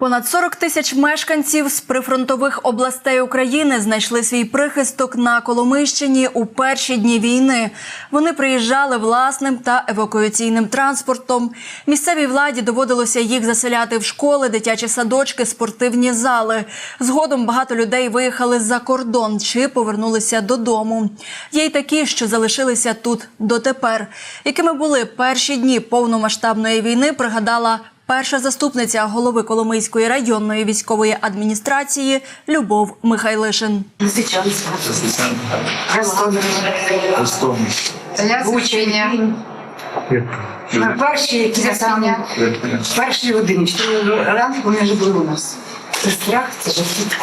Понад 40 тисяч мешканців з прифронтових областей України знайшли свій прихисток на Коломийщині у перші дні війни. Вони приїжджали власним та евакуаційним транспортом. Місцевій владі доводилося їх заселяти в школи, дитячі садочки, спортивні зали. Згодом багато людей виїхали за кордон чи повернулися додому. Є й такі, що залишилися тут дотепер. Якими були перші дні повномасштабної війни, пригадала Перша заступниця голови Коломийської районної військової адміністрації Любов Михайлишин. На перші самі, перші години, ранку вони вже були у нас. Це страх, це жахіття.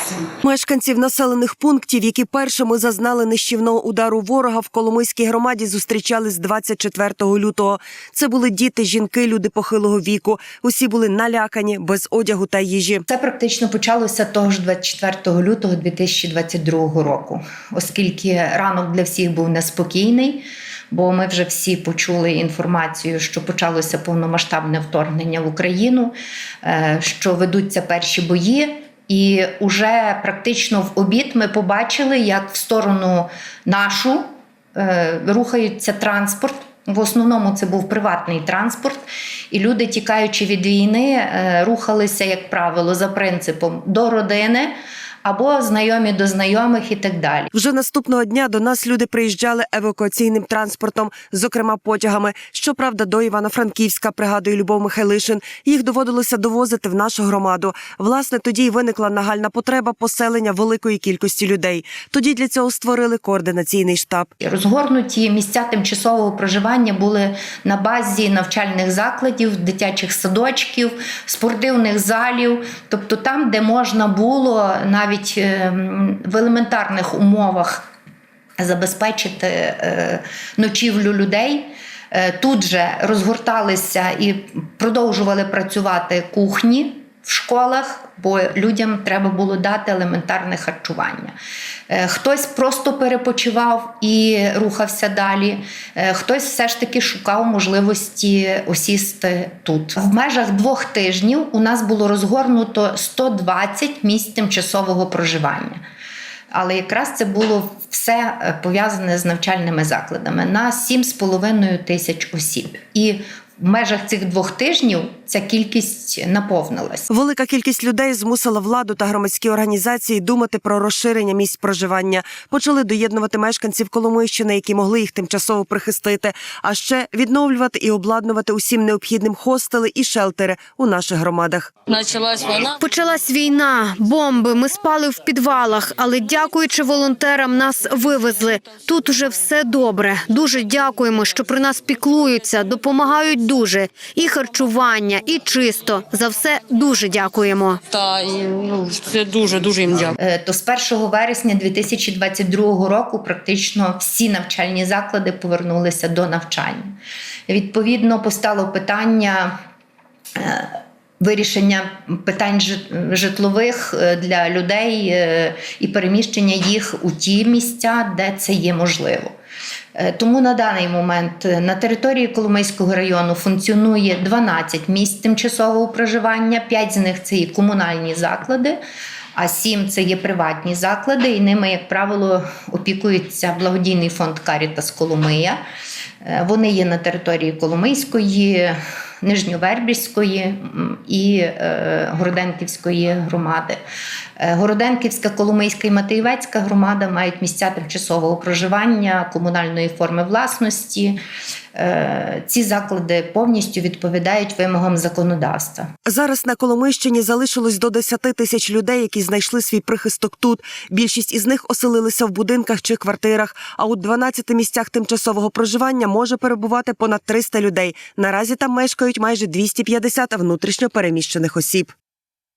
Мешканців населених пунктів, які першими зазнали нищівного удару ворога в Коломийській громаді, зустрічали з 24 лютого. Це були діти, жінки, люди похилого віку. Усі були налякані, без одягу та їжі. Це практично почалося того ж 24 лютого 2022 року, оскільки ранок для всіх був неспокійний. Бо ми вже всі почули інформацію, що почалося повномасштабне вторгнення в Україну, е, що ведуться перші бої. І уже практично в обід ми побачили, як в сторону нашу е, рухається транспорт. В основному це був приватний транспорт, і люди, тікаючи від війни, е, рухалися, як правило, за принципом до родини або знайомі до знайомих і так далі. Вже наступного дня до нас люди приїжджали евакуаційним транспортом, зокрема потягами. Щоправда, до Івано-Франківська, пригадує Любов Михайлишин, їх доводилося довозити в нашу громаду. Власне, тоді й виникла нагальна потреба поселення великої кількості людей. Тоді для цього створили координаційний штаб. Розгорнуті місця тимчасового проживання були на базі навчальних закладів, дитячих садочків, спортивних залів, тобто там, де можна було навіть ем, в елементарних умовах забезпечити е, ночівлю людей. Е, Тут же розгорталися і продовжували працювати кухні в школах, бо людям треба було дати елементарне харчування. Е, Хтось просто перепочивав і рухався далі, Е, хтось все ж таки шукав можливості осісти тут. В межах двох тижнів у нас було розгорнуто 120 місць тимчасового проживання. Але якраз це було все е, пов'язане з навчальними закладами на 7,5 тисяч осіб. І в межах цих двох тижнів ця кількість наповнилась. Велика кількість людей змусила владу та громадські організації думати про розширення місць проживання. Почали доєднувати мешканців Коломийщини, які могли їх тимчасово прихистити, а ще відновлювати і обладнувати усім необхідним хостели і шелтери у наших громадах. Началась війна. Почалась війна, бомби. Ми спали в підвалах, але дякуючи волонтерам, нас вивезли. Тут уже все добре. Дуже дякуємо, що про нас піклуються, допомагають дуже. І харчування, і чисто. За все дуже дякуємо. Та ну це дуже дуже їм дякую. Е, То з 1 вересня 2022 року практично всі навчальні заклади повернулися до навчання. Відповідно, постало питання. е, Вирішення питань житлових е, для людей і переміщення їх у ті місця, де це є можливо. Е, Тому на даний момент е, на території Коломийського району функціонує 12 місць тимчасового проживання, 5 з них це є комунальні заклади, а сім це є приватні заклади, і ними, як правило, опікується благодійний фонд Карітас Коломия. Е, Вони є на території Коломийської, Нижньовербівської м, і е, Городенківської громади. Е, Городенківська, Коломийська і Матеєвецька громада мають місця тимчасового проживання комунальної форми власності. Е, Ці заклади повністю відповідають вимогам законодавства. Зараз на Коломийщині залишилось до 10 тисяч людей, які знайшли свій прихисток тут. Більшість із них оселилися в будинках чи квартирах. А у 12 місцях тимчасового проживання може перебувати понад 300 людей. Наразі там мешкають майже 250 внутрішньо переміщених осіб.